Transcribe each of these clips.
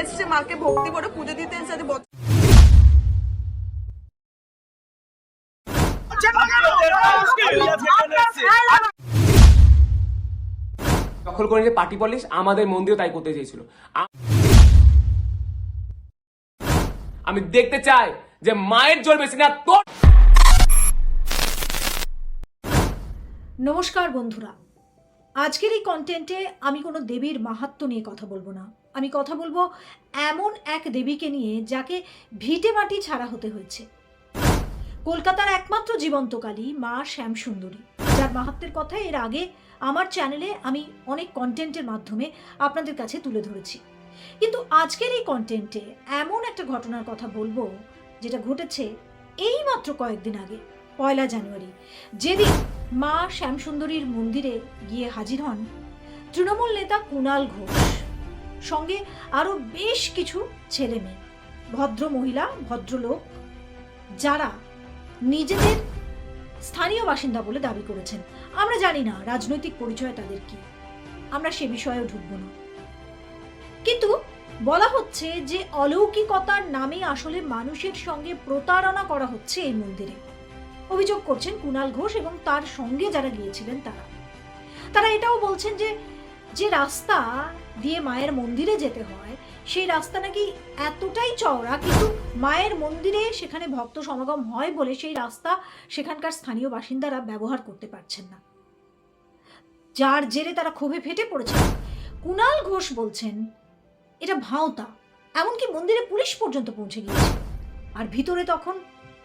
এসছে মাকে ভক্তি করে পুজো দিতে এসছে দখল করে যে পার্টি পলিশ আমাদের মন্দিরও তাই করতে চেয়েছিল। আমি দেখতে চাই যে মায়ের জোর বেশি না তোর নমস্কার বন্ধুরা। আজকের এই কন্টেন্টে আমি কোনো দেবীর মাহাত্ম্য নিয়ে কথা বলব না। আমি কথা বলব এমন এক দেবীকে নিয়ে যাকে ভিটে মাটি ছাড়া হতে হয়েছে। কলকাতার একমাত্র জীবন্তকালী মা শ্যামসুন্দরী। যার মাহাত্মের কথা এর আগে আমার চ্যানেলে আমি অনেক কন্টেন্টের মাধ্যমে আপনাদের কাছে তুলে ধরেছি। কিন্তু আজকের এই কন্টেন্টে এমন একটা ঘটনার কথা বলব যেটা ঘটেছে এই মাত্র কয়েকদিন আগে, পয়লা জানুয়ারি। যেদিন মা শ্যামসুন্দরীর মন্দিরে গিয়ে হাজির হন তৃণমূল নেতা কুণাল ঘোষ। সঙ্গে আরও বেশ কিছু ছেলে মেয়ে, ভদ্র মহিলা, ভদ্রলোক, যারা নিজেদের স্থানীয় বাসিন্দা বলে দাবি করেছেন। আমরা জানি না রাজনৈতিক পরিচয় তাদের কি। আমরা সে বিষয়েও ঢুকব না। কিন্তু বলা হচ্ছে যে অলৌকিকতার নামে আসলে মানুষের সঙ্গে প্রতারণা করা হচ্ছে এই মন্দিরে। অভিযোগ করছেন কুণাল ঘোষ এবং তার সঙ্গে যারা গিয়েছিলেন তারা। তারা এটাও বলছেন যে যে রাস্তা দিয়ে মায়ের মন্দিরে যেতে হয়, সেই রাস্তা নাকি এতটাই চওড়া কিন্তু মায়ের মন্দিরে সেখানে ভক্ত সমাগম হয় বলে সেই রাস্তা সেখানকার স্থানীয় বাসিন্দারা ব্যবহার করতে পারছেন না। যার জেরে তারা ক্ষোভে ফেটে পড়েছেন। কুণাল ঘোষ বলছেন, এটা ভাঁওতা, এমনকি মন্দিরে পুলিশ পর্যন্ত পৌঁছে গিয়েছে। আর ভিতরে তখন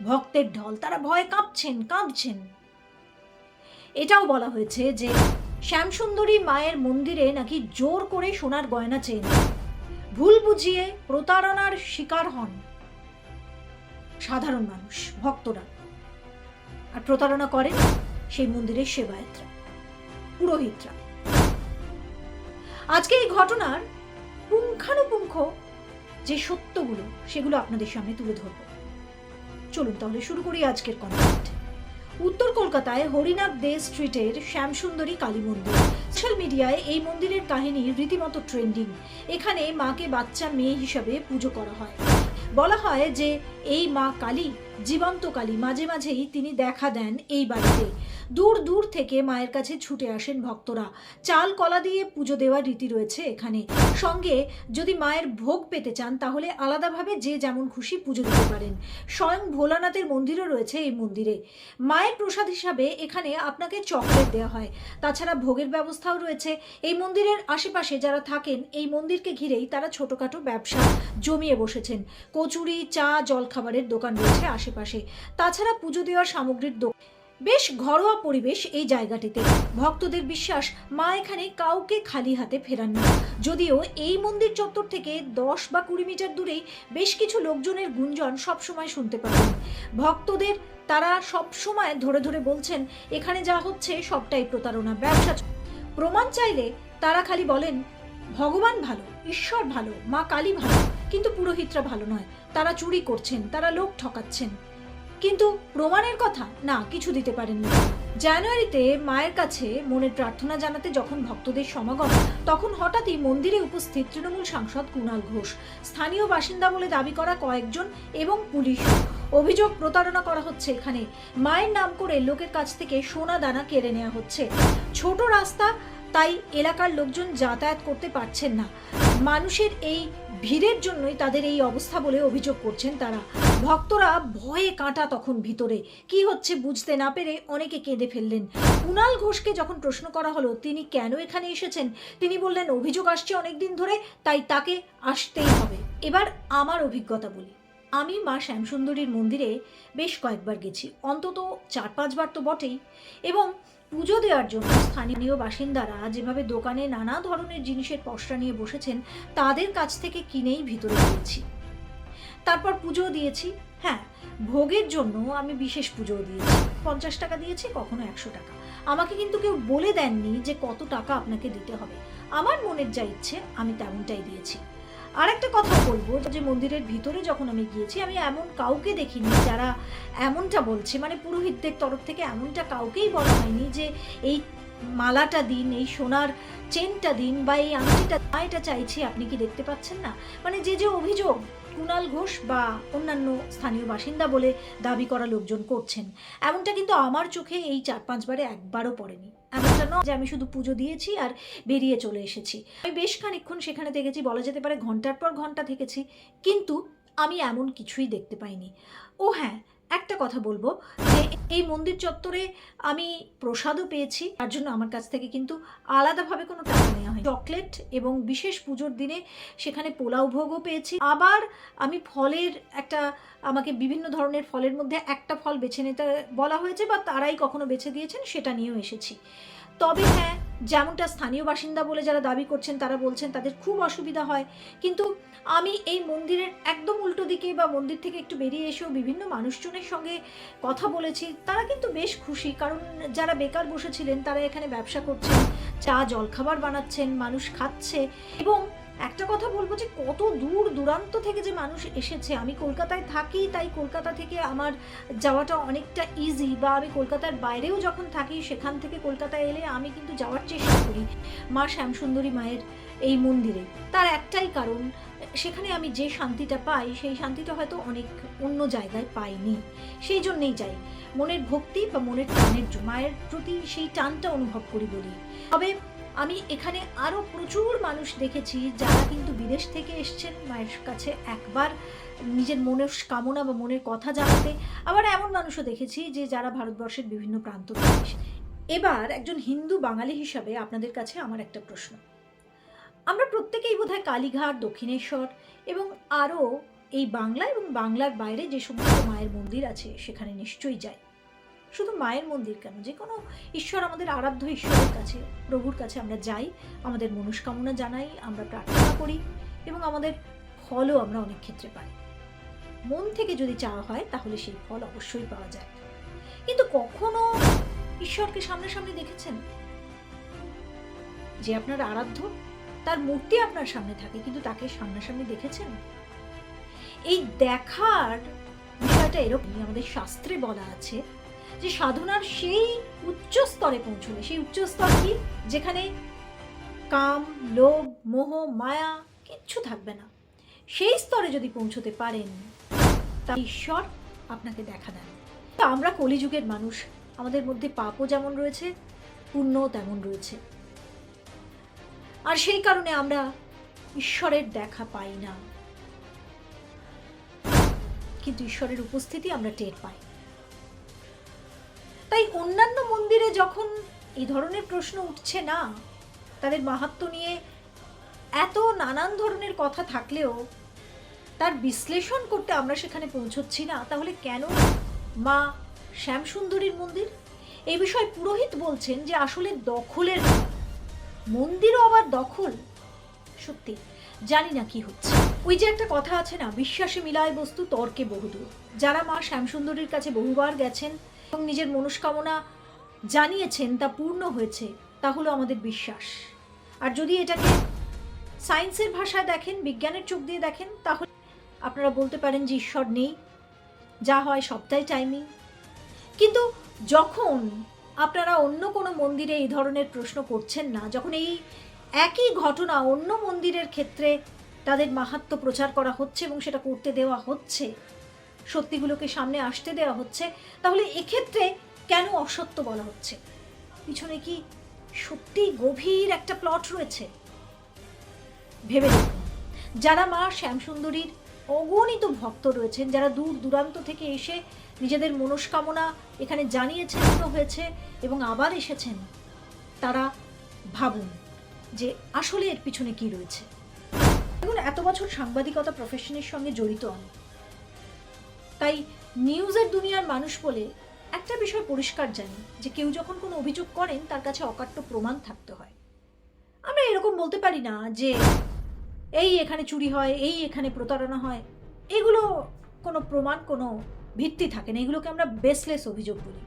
ভক্তের ঢল, তারা ভয়ে কাঁপছেন কাঁপছেন এটাও বলা হয়েছে যে শ্যামসুন্দরী মায়ের মন্দিরে নাকি জোর করে সোনার গয়না চেয়ে। ভুল বুঝিয়ে প্রতারণার শিকার হন সাধারণ মানুষ, ভক্তরা। আর প্রতারণা করেন সেই মন্দিরের সেবায়তরা, পুরোহিতরা। আজকে এই ঘটনার পুঙ্খানুপুঙ্খ যে সত্যগুলো, সেগুলো আপনাদের সামনে তুলে ধরবো। চলুন তাহলে শুরু করি আজকের কন্টেন্ট উত্তর কলকাতায় হরিনাথ দে স্ট্রিটের শ্যামসুন্দরী কালী মন্দির। সোশ্যাল মিডিয়ায় এই মন্দিরের কাহিনী রীতিমতো ট্রেন্ডিং। এখানে মাকে বাচ্চা মেয়ে হিসাবে পুজো করা হয়। বলা হয় যে, এই মা কালী, জীবন্ত কালী মাঝে মাঝেই তিনি দেখা দেন এই বাড়িতে। দূর দূর থেকে মায়ের কাছে ছুটে আসেন ভক্তরা। চাল কলা দিয়ে পুজো দেওয়ার রীতি রয়েছে এখানে। সঙ্গে যদি মায়ের ভোগ পেতে চান, তাহলে আলাদাভাবে যে যেমন খুশি পুজো দিতে পারেন। স্বয়ং ভোলানাথের মন্দিরও রয়েছে এই মন্দিরে। মায়ের প্রসাদ হিসাবে এখানে আপনাকে চকলেট দেওয়া হয়। তাছাড়া ভোগের ব্যবস্থাও রয়েছে। এই মন্দিরের আশেপাশে যারা থাকেন, এই মন্দিরকে ঘিরেই তারা ছোটখাটো ব্যবসা জমিয়ে বসেছেন। কচুরি, চা, জলখাবারের দোকান রয়েছে আশেপাশে। তাছাড়া পুজো দেওয়ার সামগ্রীর দোকান বেশ ঘরোয়া পরিবেশ এই জায়গাটিতে। ভক্তদের বিশ্বাস, মা এখানে কাউকে খালি হাতে ফেরান না। যদিও এই মন্দির চত্বর থেকে দশ বা কুড়ি মিটার দূরেই বেশ কিছু লোকজনের গুঞ্জন সবসময় শুনতে পাবেন। ভক্তদের, তারা সবসময় ধরে ধরে বলছেন, এখানে যা হচ্ছে সবটাই প্রতারণা, ব্যবসা প্রমাণ চাইলে তারা খালি বলেন, ভগবান ভালো, ঈশ্বর ভালো, মা কালী ভালো, কিন্তু পুরোহিতরা ভালো নয়। তারা চুরি করছেন, তারা লোক ঠকাচ্ছেন। কিন্তু প্রমাণের কথা? না, কিছু দিতে পারেননি। জানুয়ারিতে মায়ের কাছে মনের প্রার্থনা জানাতে যখন ভক্তদের সমাগম, তখন হঠাৎই মন্দিরে উপস্থিত তৃণমূল সাংসদ কুণাল ঘোষ। স্থানীয় বাসিন্দা বলে দাবি করা কয়েকজন এবং পুলিশ। অভিযোগ প্রতারণা করা হচ্ছে এখানে। মায়ের নাম করে লোকের কাছ থেকে সোনা দানা কেড়ে নেওয়া হচ্ছে। ছোট রাস্তা, তাই এলাকার লোকজন যাতায়াত করতে পারছেন না। মানুষের এই ভিড়ের জন্যই তাদের এই অবস্থা বলে অভিযোগ করছেন তারা। ভক্তরা ভয়ে কাঁটা তখন ভিতরে। কি হচ্ছে বুঝতে না পেরে অনেকে কেঁদে ফেললেন। কুণাল ঘোষকে যখন প্রশ্ন করা হলো, তিনি কেন এখানে এসেছেন? তিনি বললেন, অভিযোগ আসছে অনেকদিন ধরে, তাই তাকে আসতেই হবে। এবার আমার অভিজ্ঞতা বলি। আমি মা শ্যামসুন্দরীর মন্দিরে বেশ কয়েকবার গেছি। অন্তত চার পাঁচবার তো বটেই। এবং পুজো দেওয়ার জন্য স্থানীয় বাসিন্দারা যেভাবে দোকানে নানা ধরনের জিনিসের পসরা নিয়ে বসেছেন, তাদের কাছ থেকে কিনেই ভিতরে গিয়েছি তারপর পুজো দিয়েছি। হ্যাঁ ভোগের জন্য আমি বিশেষ পুজো দিয়েছি। পঞ্চাশ টাকা দিয়েছি, কখনো একশো টাকা। আমাকে কিন্তু কেউ বলে দেননি যে কত টাকা আপনাকে দিতে হবে। আমার মনের যা ইচ্ছে, আমি তেমনটাই দিয়েছি। আর একটা কথা বলব, যে মন্দিরের ভিতরে যখন আমি গিয়েছি, আমি এমন কাউকে দেখিনি যারা এমনটা বলছে। মানে পুরোহিতদের তরফ থেকে এমনটা কাউকেই বলা হয়নি যে এই মালাটা দিন, এই সোনার চেনটা দিন বা এই আংটিটা এটা চাইছি, আপনি কি দেখতে পাচ্ছেন না? মানে যে যে অভিযোগ কুণাল ঘোষ বা অন্যান্য স্থানীয় বাসিন্দা বলে দাবি করা লোকজন করছেন। এমনটা কিন্তু আমার চোখে এই চার পাঁচবারে একবারও পড়েনি। এমনটা নয় যে আমি শুধু পুজো দিয়েছি আর বেরিয়ে চলে এসেছি। আমি বেশ খানিক্ষণ সেখানে থেকেছি, বলা যেতে পারে ঘণ্টার পর ঘণ্টা থেকেছি, কিন্তু আমি এমন কিছুই দেখতে পাইনি। ও হ্যাঁ একটা কথা বলব যে এই মন্দির চত্বরে আমি প্রসাদও পেয়েছি। তার জন্য আমার কাছ থেকে কিন্তু আলাদাভাবে কোনো টাকা নেওয়া হয় চকলেট এবং বিশেষ পুজোর দিনে সেখানে পোলাও ভোগও পেয়েছি। আবার আমি ফলের একটা, আমাকে বিভিন্ন ধরনের ফলের মধ্যে একটা ফল বেছে নিতে বলা হয়েছে বা তারাই কখনো বেছে দিয়েছেন সেটা নিয়েও এসেছি। তবে হ্যাঁ যেমনটা স্থানীয় বাসিন্দা বলে যারা দাবি করছেন, তারা বলছেন তাদের খুব অসুবিধা হয়। কিন্তু আমি এই মন্দিরের একদম উল্টো দিকে বা মন্দির থেকে একটু বেরিয়ে এসেও বিভিন্ন মানুষজনের সঙ্গে কথা বলেছি। তারা কিন্তু বেশ খুশি, কারণ যারা বেকার বসেছিলেন, তারা এখানে ব্যবসা করছেন, চা, জলখাবার বানাচ্ছেন, মানুষ খাচ্ছে এবং একটা কথা বলব যে কত দূর দূরান্ত থেকে যে মানুষ এসেছে, আমি কলকাতায় থাকি, তাই কলকাতা থেকে আমার যাওয়াটা অনেকটা ইজি বা আমি কলকাতার বাইরেও যখন থাকি, সেখান থেকে কলকাতায় এলে আমি কিন্তু যাওয়ার চেষ্টা করি মা শ্যামসুন্দরী মায়ের এই মন্দিরে। তার একটাই কারণ, সেখানে আমি যে শান্তিটা পাই, সেই শান্তিটা হয়তো অনেক অন্য জায়গায় পাইনি। সেই জন্যেই যাই। মনের ভক্তি বা মনের টানের মায়ের প্রতি সেই টানটা অনুভব করি বলি। তবে আমি এখানে আরও প্রচুর মানুষ দেখেছি যারা কিন্তু বিদেশ থেকে এসছেন মায়ের কাছে একবার নিজের মনের কামনা বা মনের কথা জানাতে। আবার এমন মানুষও দেখেছি যে যারা ভারতবর্ষের বিভিন্ন প্রান্ত থেকে এবার একজন হিন্দু বাঙালি হিসাবে আপনাদের কাছে আমার একটা প্রশ্ন। আমরা প্রত্যেকেই বোধহয় কালীঘাট, দক্ষিণেশ্বর এবং আরও এই বাংলা এবং বাংলার বাইরে যে সমস্ত মায়ের মন্দির আছে সেখানে নিশ্চয়ই যাই। শুধু মায়ের মন্দির কেন? যে কোনো ঈশ্বর আমাদের আরাধ্য ঈশ্বরের কাছে, প্রভুর কাছে আমরা যাই, আমাদের মনস্কামনা জানাই, আমরা প্রার্থনা করি এবং আমাদের ফলও আমরা অনেক ক্ষেত্রে পাই। মন থেকে যদি চাওয়া হয়, তাহলে সেই ফল অবশ্যই পাওয়া যায়। কিন্তু কখনো ঈশ্বরকে সামনাসামনি দেখেছেন? যে আপনার আরাধ্য, তার মূর্তি আপনার সামনে থাকে, কিন্তু তাকে সামনাসামনি দেখেছেন? এই দেখার বিষয়টা এরকমই, আমাদের শাস্ত্রে বলা আছে যে সাধনার সেই উচ্চ স্তরে পৌঁছলে সেই উচ্চ স্তর কি? যেখানে কাম, লোভ, মোহ, মায়া কিচ্ছু থাকবে না। সেই স্তরে যদি পৌঁছতে পারেন, তা ঈশ্বর আপনাকে দেখা দেন। তা আমরা কলিযুগের মানুষ, আমাদের মধ্যে পাপও যেমন রয়েছে, পুণ্যও তেমন রয়েছে। আর সেই কারণে আমরা ঈশ্বরের দেখা পাই না। কিন্তু ঈশ্বরের উপস্থিতি আমরা টের পাই। তাই অন্যান্য মন্দিরে যখন এই ধরনের প্রশ্ন উঠছে না, তাদের মাহাত্ম্য নিয়ে এত নানান ধরনের কথা থাকলেও তার বিশ্লেষণ করতে আমরা সেখানে পৌঁছচ্ছি না, তাহলে কেন মা শ্যামসুন্দরীর মন্দির? এই বিষয়ে পুরোহিত বলছেন যে আসলে দখলের। মন্দিরও আবার দখল? সত্যি, জানি না কি হচ্ছে। ওই যে একটা কথা আছে না, বিশ্বাসে মিলায় বস্তু তর্কে বহুদূর। যারা মা শ্যামসুন্দরীর কাছে বহুবার গেছেন এবং নিজের মনস্কামনা জানিয়েছেন তা পূর্ণ হয়েছে তা হলো আমাদের বিশ্বাস। আর যদি এটাকে সায়েন্সের ভাষায় দেখেন, বিজ্ঞানের চোখ দিয়ে দেখেন, তাহলে আপনারা বলতে পারেন যে ঈশ্বর নেই, যা হয় সবটাই টাইমিং কিন্তু যখন আপনারা অন্য কোনো মন্দিরে এই ধরনের প্রশ্ন করছেন না, যখন এই একই ঘটনা অন্য মন্দিরের ক্ষেত্রে তাদের মাহাত্ম্য প্রচার করা হচ্ছে এবং সেটা করতে দেওয়া হচ্ছে সত্যিগুলোকে সামনে আসতে দেওয়া হচ্ছে, তাহলে এক্ষেত্রে কেন অসত্য বলা হচ্ছে? পিছনে কি সত্যি গভীর একটা প্লট রয়েছে? ভেবে দেখুন, যারা মা শ্যামসুন্দরীর অগণিত ভক্ত রয়েছেন, যারা দূর দূরান্ত থেকে এসে নিজেদের মনস্কামনা এখানে জানিয়েছেন হয়েছে এবং আবার এসেছেন, তারা ভাবুন যে আসলে এর পিছনে কি রয়েছে। এত বছর সাংবাদিকতা প্রফেশনের সঙ্গে জড়িত আমি। তাই নিউজের দুনিয়ার মানুষ বলে একটা বিষয় পরিষ্কার জানি, যে কেউ যখন কোনো অভিযোগ করেন, তার কাছে অকাট্য প্রমাণ থাকতে হয়। আমরা এরকম বলতে পারি না যে, এই এখানে চুরি হয়, এই এখানে প্রতারণা হয়। এগুলো কোনো প্রমাণ, কোনো ভিত্তি থাকে না। এগুলোকে আমরা বেসলেস অভিযোগ বলি।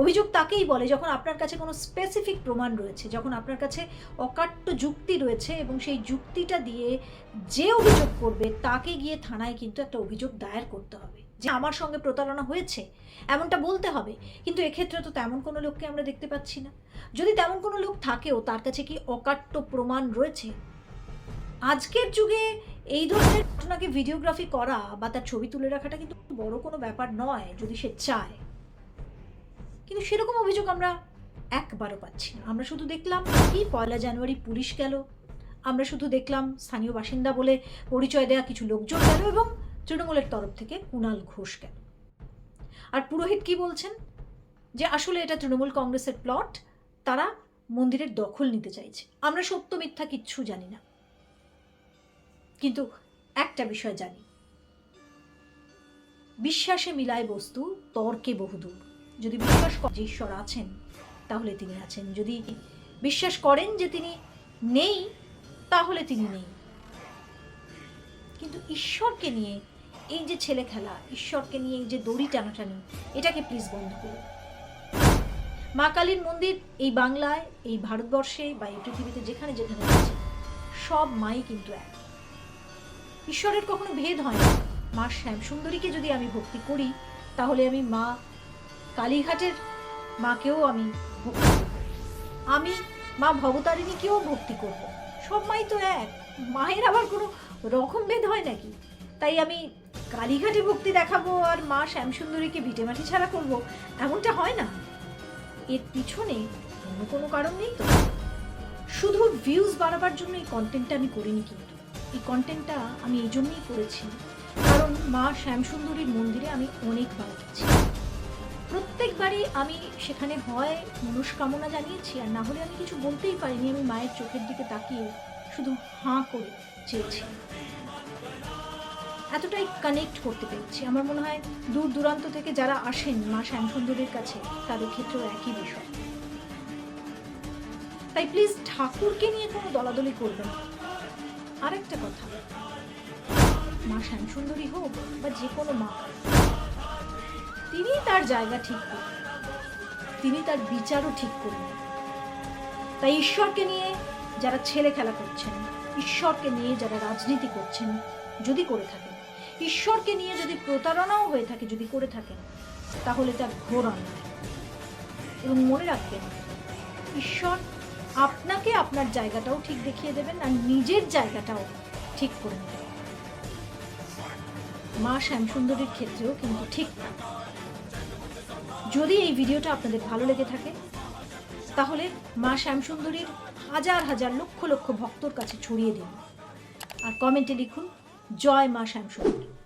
অভিযোগ তাকেই বলে যখন আপনার কাছে কোনো স্পেসিফিক প্রমাণ রয়েছে, যখন আপনার কাছে অকাট্য যুক্তি রয়েছে এবং সেই যুক্তিটা দিয়ে যে অভিযোগ করবে, তাকে গিয়ে থানায় কিন্তু একটা অভিযোগ দায়ের করতে হবে। যে আমার সঙ্গে প্রতারণা হয়েছে, এমনটা বলতে হবে। কিন্তু এক্ষেত্রে তো তেমন কোনো লোককে আমরা দেখতে পাচ্ছি না। যদি তেমন কোনো লোক থাকেও, তার কাছে কি অকাট্য প্রমাণ রয়েছে? আজকের যুগে এই ধরনের ঘটনাকে ভিডিওগ্রাফি করা বা তার ছবি তুলে রাখাটা কিন্তু বড় কোনো ব্যাপার নয়, যদি সে চায়। কিন্তু সেরকম অভিযোগ আমরা একবারও পাচ্ছি না। আমরা শুধু দেখলাম কি পয়লা জানুয়ারি পুলিশ গেল, আমরা শুধু দেখলাম স্থানীয় বাসিন্দা বলে পরিচয় দেওয়া কিছু লোকজন গেল এবং তৃণমূলের তরফ থেকে কুণাল ঘোষ কেন আর পুরোহিত কি বলছেন? যে আসলে এটা তৃণমূল কংগ্রেসের প্লট, তারা মন্দিরের দখল নিতে চাইছে। আমরা সত্য মিথ্যা কিচ্ছু জানি না। কিন্তু একটা বিষয় জানি। বিশ্বাসে মিলায় বস্তু, তর্কে বহুদূর। যদি বিশ্বাস করেন যে ঈশ্বর আছেন, তাহলে তিনি আছেন। যদি বিশ্বাস করেন যে তিনি নেই, তাহলে তিনি নেই। কিন্তু ঈশ্বরকে নিয়ে এই যে ছেলে খেলা, ঈশ্বরকে নিয়ে এই যে দড়ি টানাটানি, এটাকে প্লিজ বন্ধ করুন। মা কালীর মন্দির এই বাংলায়, এই ভারতবর্ষে বা এই পৃথিবীতে যেখানে যেখানে আছে সব মাই কিন্তু এক। ঈশ্বরের কখনো ভেদ হয় না মা শ্যামসুন্দরীকে যদি আমি ভক্তি করি, তাহলে আমি মা কালীঘাটের মাকেও আমি ভক্তি করব। আমি মা ভবতারিণীকেও ভক্তি করব। সব মাই তো এক। মায়ের আবার কোনো রকম ভেদ হয় নাকি? তাই আমি কালীঘাটে ভক্তি দেখাবো আর মা শ্যামসুন্দরীকে ভিটেমাটি ছাড়া করব, এমনটা হয় না। এর পিছনে অন্য কোনো কারণ নেই তো? শুধু ভিউজ বাড়াবার জন্য এই কন্টেন্টটা আমি করিনি কিন্তু। এই কন্টেন্টটা আমি এই জন্যই করেছি, কারণ মা শ্যামসুন্দরীর মন্দিরে আমি অনেকবার গেছি। প্রত্যেকবারই আমি সেখানে হয় মনস্কামনা জানিয়েছি, আর না হলে আমি কিছু বলতেই পারিনি, আমি মায়ের চোখের দিকে তাকিয়ে শুধু হাঁ করে চেয়েছি। এতটাই কানেক্ট করতে পেরেছি। আমার মনে হয় দূর দূরান্ত থেকে যারা আসেন মা শ্যামসুন্দরীর কাছে, তাদের ক্ষেত্রেও একই বিষয়। তাই প্লিজ ঠাকুরকে নিয়ে কোনো দলাদলি করবেন না। আরেকটা কথা, মা শ্যামসুন্দরী হোক বা যে কোনো মা, তিনি তার জায়গা ঠিক করবেন তিনি তার বিচারও ঠিক করবেন তাই ঈশ্বরকে নিয়ে যারা ছেলে খেলা করছেন, ঈশ্বরকে নিয়ে যারা রাজনীতি করছেন, যদি করে থাকেন ঈশ্বরকে নিয়ে যদি প্রতারণাও হয়ে থাকে, যদি করে থাকেন, তাহলে তার ঘোর এবং মনে রাখবেন, ঈশ্বর আপনাকে আপনার জায়গাটাও ঠিক দেখিয়ে দেবেন আর নিজের জায়গাটাও ঠিক করে নেবেন। মা শ্যামসুন্দরীর ক্ষেত্রেও কিন্তু ঠিক না। যদি এই ভিডিওটা আপনাদের ভালো লেগে থাকে, তাহলে মা শ্যামসুন্দরীর হাজার হাজার লক্ষ লক্ষ ভক্তর কাছে ছড়িয়ে দিন। আর কমেন্টে লিখুন জয় মা শ্যামসুন্দরী।